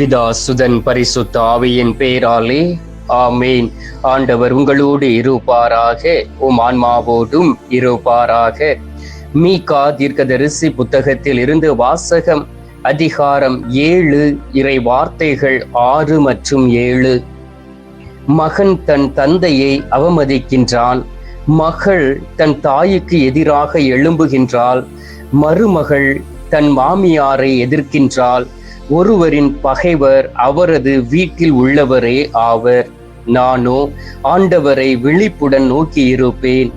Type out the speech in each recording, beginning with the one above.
பிதா சுதன் பரிசுத்த ஆவியின் பேராலே. ஆமேன். ஆண்டவர் உங்களோடு இருப்பாராக. உம் ஆன்மாவோடும் இருப்பாராக. மீகா தீர்க்கதரிசி புத்தகத்தில் இருந்து வாசகம் அதிகாரம் ஏழு இறை வார்த்தைகள் ஆறு மற்றும் ஏழு. மகன் தன் தந்தையை அவமதிக்கின்றான். மகள் தன் தாய்க்கு எதிராக எழும்புகின்றாள். மருமகள் தன் மாமியாரை எதிர்க்கின்றாள். ஒருவரின் பகைவர் அவரது வீட்டில் உள்ளவரே ஆவர். நானோ ஆண்டவரை விழிப்புடன் நோக்கி இருப்பேன்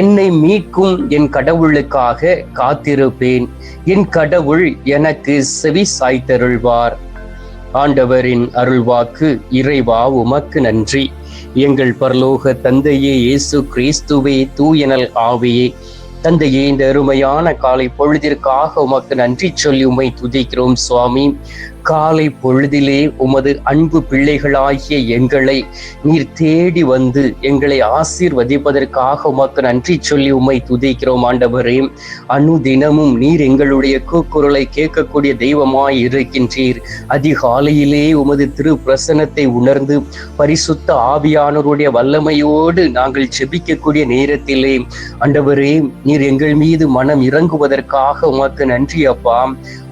என்னை மீட்கும் என் கடவுளுக்காக காத்திருப்பேன். என் கடவுள் எனக்கு செவி சாய்த்தருள்வார் ஆண்டவரின் அருள்வாக்கு இறைவா உமக்கு நன்றி. எங்கள் பரலோக தந்தையே இயேசு கிறிஸ்துவே தூயனல் ஆவியே தந்தையே இந்த அருமையான காலை பொழுதிற்காக உமக்கு நன்றி சொல்லி உமை துதிக்கிறோம் சுவாமி. காலை பொழுதிலே உமது அன்பு பிள்ளைகளாகிய எங்களை நீர் தேடி வந்து எங்களை ஆசீர்வதிப்பதற்காக உமக்கு நன்றி சொல்லி உம்மை துதிக்கிறோம் ஆண்டவரே. அனுதினமும் நீர் எங்களுடைய கூக்குரலை கேட்கக்கூடிய தெய்வமாய் இருக்கின்றீர். அதிகாலையிலே உமது திரு பிரசனத்தை உணர்ந்து பரிசுத்த ஆவியானவருடைய வல்லமையோடு நாங்கள் செபிக்கக்கூடிய நேரத்திலே ஆண்டவரே நீர் எங்கள் மீது மனம் இறங்குவதற்காக உமக்கு நன்றி அப்பா.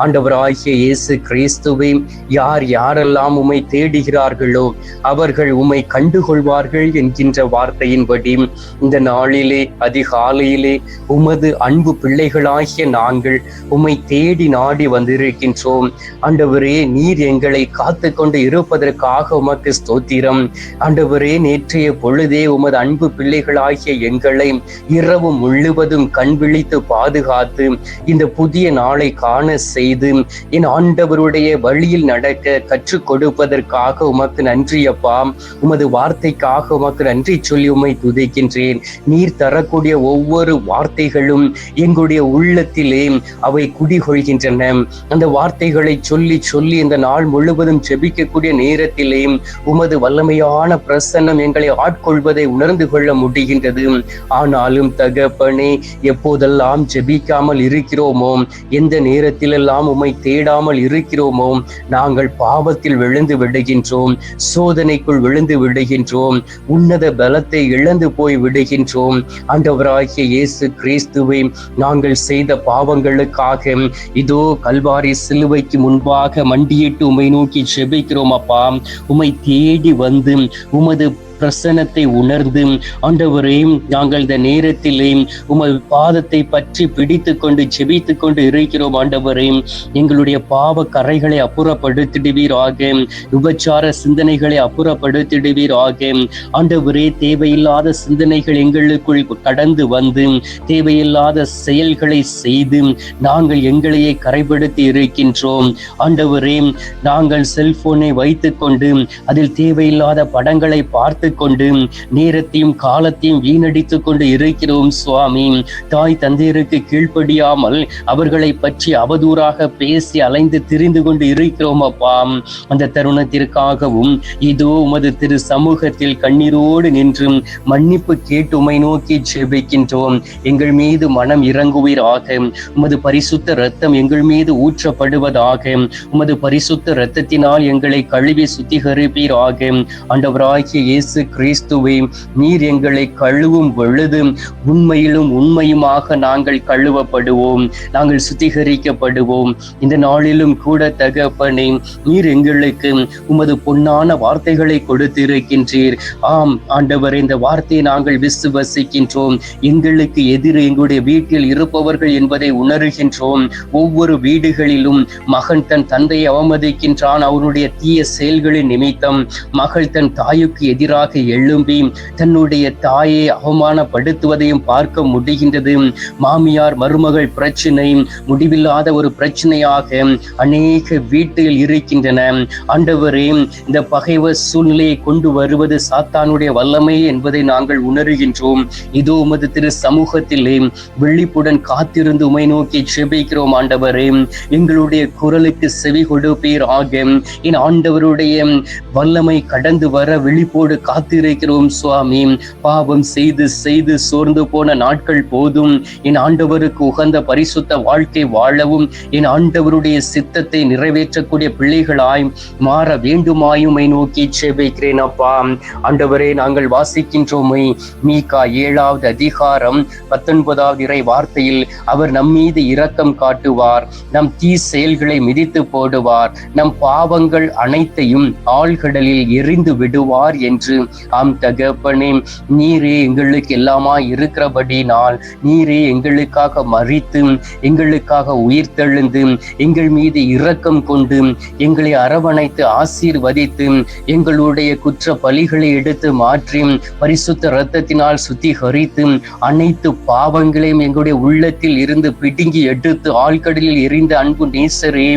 ஆண்டவராகிய இயேசு கிறிஸ்துவே யார் யாரெல்லாம் உமை தேடுகிறார்களோ அவர்கள் உமை கண்டுகொள்வார்கள் என்கின்ற வார்த்தையின்படி இந்த நாளிலே அதிகாலையிலே உமது அன்பு பிள்ளைகளாகிய நாங்கள் உமை தேடி நாடி வந்திருக்கின்றோம். ஆண்டவரே நீர் எங்களை காத்து கொண்டு இருப்பதற்காக உமக்கு ஸ்தோத்திரம். ஆண்டவரே நேற்றைய பொழுதே உமது அன்பு பிள்ளைகளாகிய எங்களை இரவு முழுவதும் கண் விழித்து பாதுகாத்து இந்த புதிய நாளை காண செய்து என் ஆண்டவருடைய வழியில் நடக்க கற்றுக் கொடுப்பதற்காக உமக்கு நன்றி அப்பா. உமது வார்த்தைக்காக உமக்கு நன்றி சொல்லி உம்மை துதிக்கின்றேன். நீர் தரக்கூடிய ஒவ்வொரு வார்த்தைகளும் எங்களுடைய உள்ளத்திலே அவை குடிகொள்கின்றன. அந்த வார்த்தைகளை சொல்லி சொல்லி இந்த நாள் முழுவதும் ஜெபிக்கக்கூடிய நேரத்திலே உமது வல்லமையான பிரசன்னம் எங்களை ஆட்கொள்வதை உணர்ந்து கொள்ள முடிகின்றது. ஆனாலும் தகப்பனே எப்போதெல்லாம் ஜெபிக்காமல் இருக்கிறோமோ எந்த நேரத்திலெல்லாம் உம்மை தேடாமல் இருக்கிறோமோ நாங்கள் பாவத்தில் விழுந்து விடுகின்றோம். சோதனைக்குள் விழுந்து விடுகின்றோம். உன்னத பலத்தை இழந்து போய் விடுகின்றோம். ஆண்டவராகிய இயேசு கிறிஸ்துவை நாங்கள் செய்த பாவங்களுக்காக இதோ கல்வாரி சிலுவைக்கு முன்பாக மண்டியிட்டு உமை நோக்கி ஜெபிக்கிறோம் அப்பா. உம்மை தேடி வந்து உமது பிரசனத்தை உணர்ந்து ஆண்டவரே நாங்கள் இந்த நேரத்திலே உமது பாதத்தை பற்றி பிடித்து கொண்டு ஜெபித்து கொண்டு இருக்கிறோம் ஆண்டவரே எங்களுடைய பாவ கரைகளை அப்புறப்படுத்திடுவீராக. விபச்சார சிந்தனைகளை அப்புறப்படுத்திடுவீராக. ஆண்டவரே தேவையில்லாத சிந்தனைகள் எங்களுக்குள் கடந்து வந்து தேவையில்லாத செயல்களை செய்து நாங்கள் எங்களையே கரைப்படுத்தி இருக்கின்றோம். ஆண்டவரே நாங்கள் செல்போனை வைத்துக்கொண்டு அதில் தேவையில்லாத படங்களை பார்த்து கொண்டு நேரத்தையும் காலத்தையும் வீணடித்துக் கொண்டு இருக்கிறோம் சுவாமி. தாய் தந்தையருக்கு கீழ்ப்படியாமல் அவர்களை பற்றி அவதூறாக பேசி அலைந்து திரிந்து கொண்டு இருக்கிறோம் அப்பா. அந்த தருணத்திற்காகவும் இதோ உமது திரு சமூகத்தில் கண்ணீரோடு நின்று மன்னிப்பு கேட்டு உமை நோக்கி ஜெபிக்கின்றோம். எங்கள் மீது மனம் இறங்குவீராக. உமது பரிசுத்த ரத்தம் எங்கள் மீது ஊற்றப்படுவதாக. உமது பரிசுத்த ரத்தத்தினால் எங்களை கழுவி சுத்திகரிப்பீராக. ஆண்டவராகிய இயேசு இயேசு கிறிஸ்துவே நீர் எங்களை கழுவும் பொழுது உண்மையிலும் உண்மையுமாக நாங்கள் கழுவப்படுவோம் நாங்கள் சுத்திகரிக்கப்படுவோம். இந்த நாளிலும் கூட தகப்பனே நீர் எங்களுக்கு உமது பொன்னான வார்த்தைகளை கொடுத்திருக்கின்றீர். ஆம் ஆண்டவர் இந்த வார்த்தையை நாங்கள் விசுவசிக்கின்றோம். எங்களுக்கு எதிர் எங்களுடைய வீட்டில் இருப்பவர்கள் என்பதை உணர்கின்றோம். ஒவ்வொரு வீடுகளிலும் மகன் தன் தந்தையை அவமதிக்கின்றான். அவனுடைய தீய செயல்களின் நிமித்தம் மகள் தன் தாயுக்கு எதிராக எதிராக எழும்பி தன்னுடைய தாயை அவமானப்படுத்துவதையும் பார்க்க முடிகின்றது. மாமியார் மருமகள் பிரச்சனை முடிவில்லாத ஒரு பிரச்சனையாக அநேக வீட்டில் இருக்கின்றன. ஆண்டவரே இந்த பகைவ சூழ்நிலையை கொண்டு வருவது சாத்தானுடைய வல்லமை என்பதை நாங்கள் உணர்கின்றோம். இதோ உமது திரு சமூகத்திலே விழிப்புடன் காத்திருந்து உமை நோக்கி செபிக்கிறோம் ஆண்டவரே. எங்களுடைய குரலுக்கு செவி கொடுப்பீர் ஆக என் ஆண்டவருடைய வல்லமை கடந்து வர விழிப்போடு காத்திருக்கிறோம் சுவாமி. பாவம் செய்து செய்து சோர்ந்து போன நாட்கள் போதும். என் ஆண்டவருக்கு உகந்த பரிசுத்த வாழ்க்கை வாழவும். என் ஆண்டவருடைய சித்தத்தை நிறைவேற்றக்கூடிய பிள்ளைகளாய் மாற வேண்டுமாயுமை நோக்கி செபிக்கிறேன் அப்பா. ஆண்டவரே நாங்கள் வாசிக்கின்றோமை. மீகா ஏழாவது அதிகாரம் பத்தொன்பதாவது இறை வார்த்தையில் அவர் நம் மீது இரக்கம் காட்டுவார். நம் தீ செயல்களை மிதித்து போடுவார். நம் பாவங்கள் அனைத்தையும் ஆழ்கடலில் எரிந்து விடுவார் என்று ஆம் தகப்பனே நீரே எங்களுக்கு எல்லாமா இருக்கிறபடினால் நீரே எங்களுக்காக மறித்து எங்களுக்காக உயிர்த்தெழுந்து எங்கள் மீது இரக்கம் கொண்டு எங்களை அரவணைத்து ஆசீர்வதித்து எங்களுடைய குற்ற பலிகளை எடுத்து மாற்றி பரிசுத்த இரத்தத்தினால் சுத்திகரித்து அனைத்து பாவங்களையும் எங்களுடைய உள்ளத்தில் இருந்து பிடுங்கி எடுத்து ஆழ்கடலில் எரிந்த அன்பு நேசரே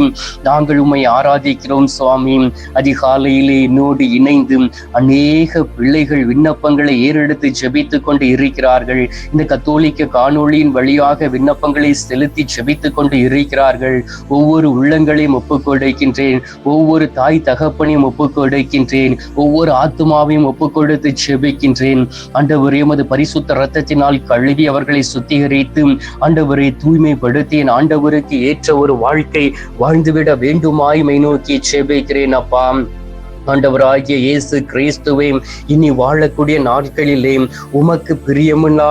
நாங்கள் உம்மை ஆராதிக்கிறோம் சுவாமி. அதிகாலையிலே என்னோடு இணைந்து அநேக பிள்ளைகள் விண்ணப்பங்களை ஏறெடுத்து ஜெபித்துக் கொண்டு இருக்கிறார்கள். இந்த கத்தோலிக்க காணொளியின் வழியாக விண்ணப்பங்களை செலுத்தி ஜெபித்துக் கொண்டு இருக்கிறார்கள். ஒவ்வொரு உள்ளங்களையும் ஒப்புக்கொடுக்கின்றேன். ஒவ்வொரு தாய் தகப்பனையும் ஒப்புக்கொடுக்கின்றேன். ஒவ்வொரு ஆத்மாவையும் ஒப்புக்கொடுத்து ஜெபிக்கின்றேன். ஆண்டவரே எமது பரிசுத்த ரத்தத்தினால் கழுவி அவர்களை சுத்திகரித்து ஆண்டவரை தூய்மைப்படுத்தியன். ஆண்டவருக்கு ஏற்ற ஒரு வாழ்க்கை வாழ்ந்துவிட வேண்டுமாய் மை நோக்கி செபிக்கிறேன் அப்பா. ஆண்டவராகிய இயேசு கிறிஸ்துவே இனி வாழக்கூடிய நாட்களிலே உமக்கு பிரியமில்லா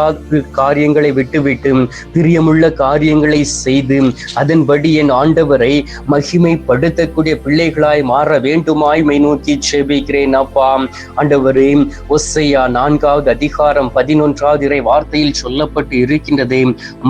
காரியங்களை விட்டுவிட்டு பிரியமுள்ள காரியங்களை செய்து அதன்படி என் ஆண்டவரை மகிமைப்படுத்தக்கூடிய பிள்ளைகளாய் மாற வேண்டுமாய் மை நோக்கி செபிக்கிறேன் அப்பா. ஆண்டவரே ஒசையா நான்காவது அதிகாரம் பதினொன்றாவது இறை வார்த்தையில் சொல்லப்பட்டு இருக்கின்றதே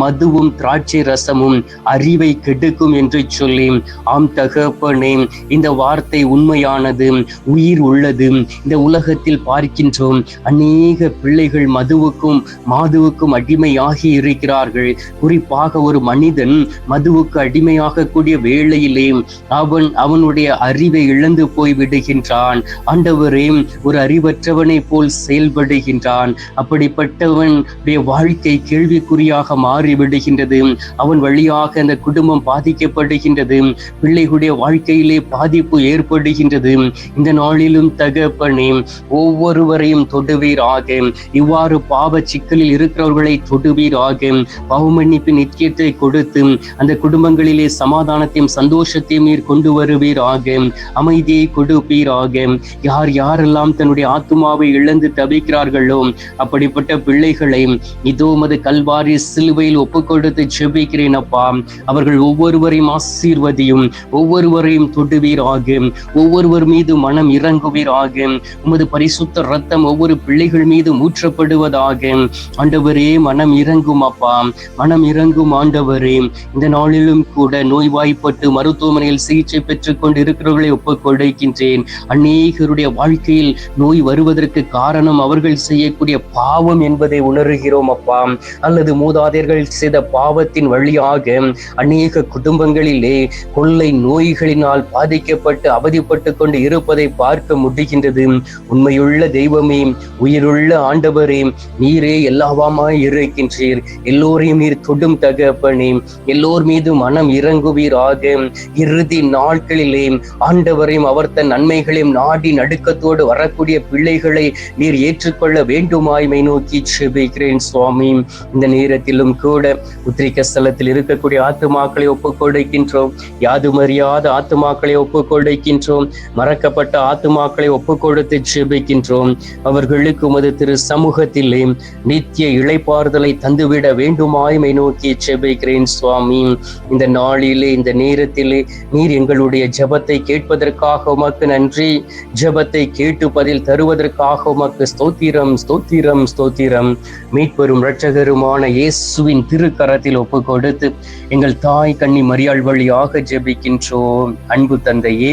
மதுவும் திராட்சை ரசமும் அறிவை கெடுக்கும் என்று சொல்லி. ஆம் தகப்பனே இந்த வார்த்தை உண்மையானது. உயிர் உள்ளது. இந்த உலகத்தில் பார்க்கின்றோம் அநேக பிள்ளைகள் மதுவுக்கும் மாதுவுக்கும் அடிமையாகி இருக்கிறார்கள். குறிப்பாக ஒரு மனிதன் மதுவுக்கு அடிமையாக கூடிய வேளையிலே அவன் அவனுடைய அறிவை இழந்து போய் விடுகின்றான். ஆண்டவரே ஒரு அறிவற்றவனை போல் செயல்படுகின்றான். அப்படிப்பட்டவனுடைய வாழ்க்கை கேள்விக்குறியாக மாறிவிடுகின்றது. அவன் வழியாக அந்த குடும்பம் பாதிக்கப்படுகின்றது. பிள்ளைகளுடைய வாழ்க்கையிலே பாதிப்பு ஏற்படுகின்றது. இந்த இந்த நாளிலும் தகப்பனே ஒவ்வொருவரையும் தொடுவீராக. இவ்வாறு பாவ சிக்கலில் இருக்கிறவர்களை தொடுவீராக. பகுமன்னிப்பு நித்தியத்தை கொடுத்து அந்த குடும்பங்களிலே சமாதானத்தையும் சந்தோஷத்தையும் நீர் கொண்டு வருவீராக. அமைதியை கொடுப்பீராக. யார் யாரெல்லாம் தன்னுடைய ஆத்மாவை இழந்து தவிக்கிறார்களோ அப்படிப்பட்ட பிள்ளைகளை இதோ மது கல்வாரி சிலுவையில் ஒப்பு கொடுத்து செபிக்கிறேன் அப்பா. அவர்கள் ஒவ்வொருவரையும் ஆசீர்வதியும் ஒவ்வொருவரையும் தொடுவீராக. ஒவ்வொருவர் மீது மன மனம் இறங்குவீராக. உமது பரிசுத்த ரத்தம் ஒவ்வொரு பிள்ளைகள் மீது ஊற்றப்படுவதாக. ஆண்டவரே மனம் இறங்கும் அப்பா. மனம் இறங்கும் ஆண்டவரே. இந்த நாளிலும் கூட நோய்வாய்ப்பட்டு மருத்துவமனையில் சிகிச்சை பெற்றுக் கொண்டு இருக்கிறவர்களை ஒப்புக்கொடுக்கின்றேன். அநேகருடைய வாழ்க்கையில் நோய் வருவதற்கு காரணம் அவர்கள் செய்யக்கூடிய பாவம் என்பதை உணர்கிறோம் அப்பா. அல்லது மூதாதையர்கள் செய்த பாவத்தின் வழியாக அநேக குடும்பங்களிலே கொள்ளை நோய்களினால் பாதிக்கப்பட்டு அவதிப்பட்டு கொண்டு இருப்பது இருப்பதை பார்க்க முடிகின்றது. உண்மையுள்ள தெய்வமே உயிருள்ள ஆண்டவரே நீரே எல்லாவாமாய் இருக்கின்றீர். எல்லோரையும் நீர் தொடும் தகப்பனே எல்லோர் மீது மனம் இறங்குவீராக. இறுதி நாட்களிலே ஆண்டவரையும் அவர் தன் நன்மைகளையும் நாடி நடுக்கத்தோடு வரக்கூடிய பிள்ளைகளை நீர் ஏற்றுக்கொள்ள வேண்டுமாய்மை நோக்கி செபிக்கிறேன் சுவாமி. இந்த நேரத்திலும் கூட உத்திரிக்க ஸ்தலத்தில் இருக்கக்கூடிய ஆத்துமாக்களை ஒப்புக்கொடுக்கின்றோம். யாதுமறியாத ஆத்துமாக்களை ஒப்புக்கொடுக்கின்றோம். மறக்கப்பட்ட மறக்கப்பட்ட ஆத்துமாக்களை ஒப்பு கொடுத்து ஜெபிக்கின்றோம். அவர்களுக்கு உமது திரு சமூகத்திலே நித்திய இழைப்பாறுதலை தந்துவிட வேண்டுமாய்மை நோக்கி ஜெபிக்கிறேன் சுவாமி. இந்த நாளிலே இந்த நேரத்திலே நீர் எங்களுடைய ஜபத்தை கேட்பதற்காக உமக்கு நன்றி. ஜபத்தை கேட்டு பதில் தருவதற்காக உமக்கு ஸ்தோத்திரம் ஸ்தோத்திரம் ஸ்தோத்திரம். மீட்பெரும் இரட்சகருமான இயேசுவின் திருக்கரத்தில் ஒப்பு கொடுத்து எங்கள் தாய் கண்ணி மரியாள் வழியாக ஜெபிக்கின்றோம். அன்பு தந்தையே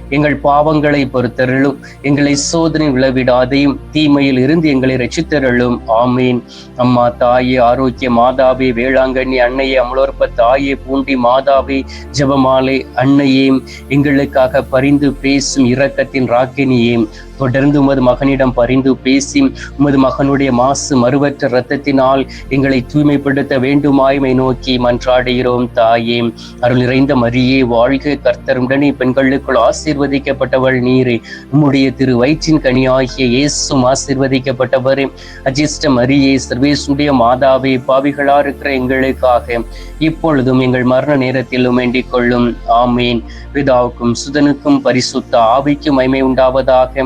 எங்கள் பாவங்களை பொறுத்தருளும். எங்களை சோதனை விளைவிடாதையும் தீமையில் இருந்து எங்களை ரசித்தருளும் ஆமீன். அம்மா தாயே ஆரோக்கிய மாதாவே வேளாங்கண்ணி அன்னையே அமலோற்ப தாயே பூண்டி மாதாவே ஜெபமாலை அன்னையே எங்களுக்காக பரிந்து பேசும் இரக்கத்தின் ராக்கினியே தொடர்ந்து உமது மகனிடம் பரிந்து பேசி உமது மகனுடைய மாசு மறுவற்ற இரத்தத்தினால் எங்களை தூய்மைப்படுத்த வேண்டுமாய்மை நோக்கி மன்றாடுகிறோம் தாயே. அருள் நிறைந்த மரியே வாழ்க கர்த்தருடனே பெண்களுக்குள் ஆசீர்வதிக்கப்பட்டவள் நீரே. உம்முடைய திரு வயிற்றின் கனியாகிய இயேசும் ஆசீர்வதிக்கப்பட்டவரே. அஜிஷ்ட மரியே சர்வேசுடைய மாதாவே பாவிகளா இருக்கிற எங்களுக்காக இப்பொழுதும் எங்கள் மரண நேரத்திலும் வேண்டிக் கொள்ளும். ஆமீன். பிதாவுக்கும் சுதனுக்கும் பரிசுத்த ஆவிக்கும் மைமை உண்டாவதாக.